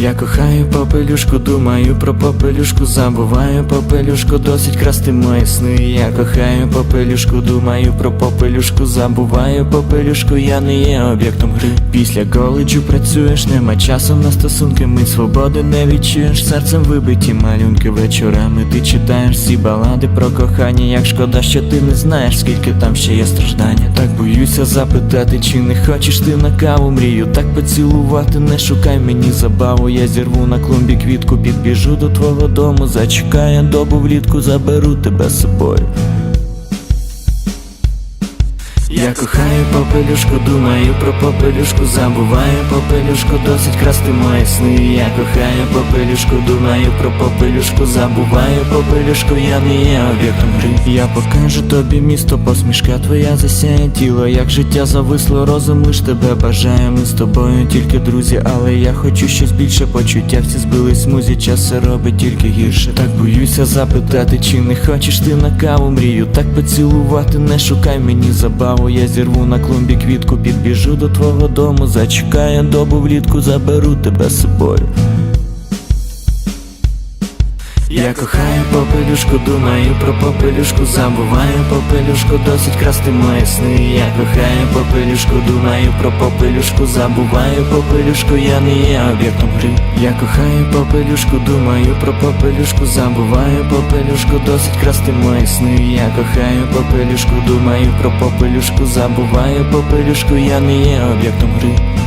Я кохаю попелюшку, думаю про попелюшку, забуваю попелюшку, досить красти мої сни. Я кохаю попелюшку, думаю про попелюшку, забуваю попелюшку, я не є об'єктом гри. Після коледжу працюєш, нема часу на стосунки, ми свободи не відчуєш, серцем вибиті малюнки вечорами. Ти читаєш всі балади про кохання, як шкода, що ти не знаєш, скільки там ще є страждання. Так боюся запитати, чи не хочеш ти на каву мрію, так поцілувати, не шукай мені забаву. Я зірву на клумбі квітку, підбіжу до твого дому, зачекаю добу влітку, заберу тебе з собою. Я кохаю попелюшку, думаю про попелюшку, забуваю попелюшку, досить красти мої сни. Я кохаю попелюшку, думаю про попелюшку, забуваю попелюшку, я не є об'єктом гри. Я покажу тобі місто, посмішка твоя засяє тіло, як життя зависло, розум лиш тебе бажає. Ми з тобою тільки друзі, але я хочу щось більше почуття. Всі збились смузі, час все робить тільки гірше. Так боюся запитати, чи не хочеш ти на каву мрію, так поцілувати, не шукай мені забаву. Я зірву на клумбі квітку, підбіжу до твого дому, зачекаю добу влітку, заберу тебе з собою. Я кохаю попелюшку, думаю про попелюшку, забуваю попелюшку, досить красти мої сни. Я кохаю попелюшку, думаю про попелюшку, забуваю попелюшку, я не є об'єктом гри. Я кохаю попелюшку, думаю про попелюшку, забуваю попелюшку, досить красти мої сни. Я кохаю попелюшку, думаю про попелюшку, забуваю попелюшку, я не є об'єктом гри.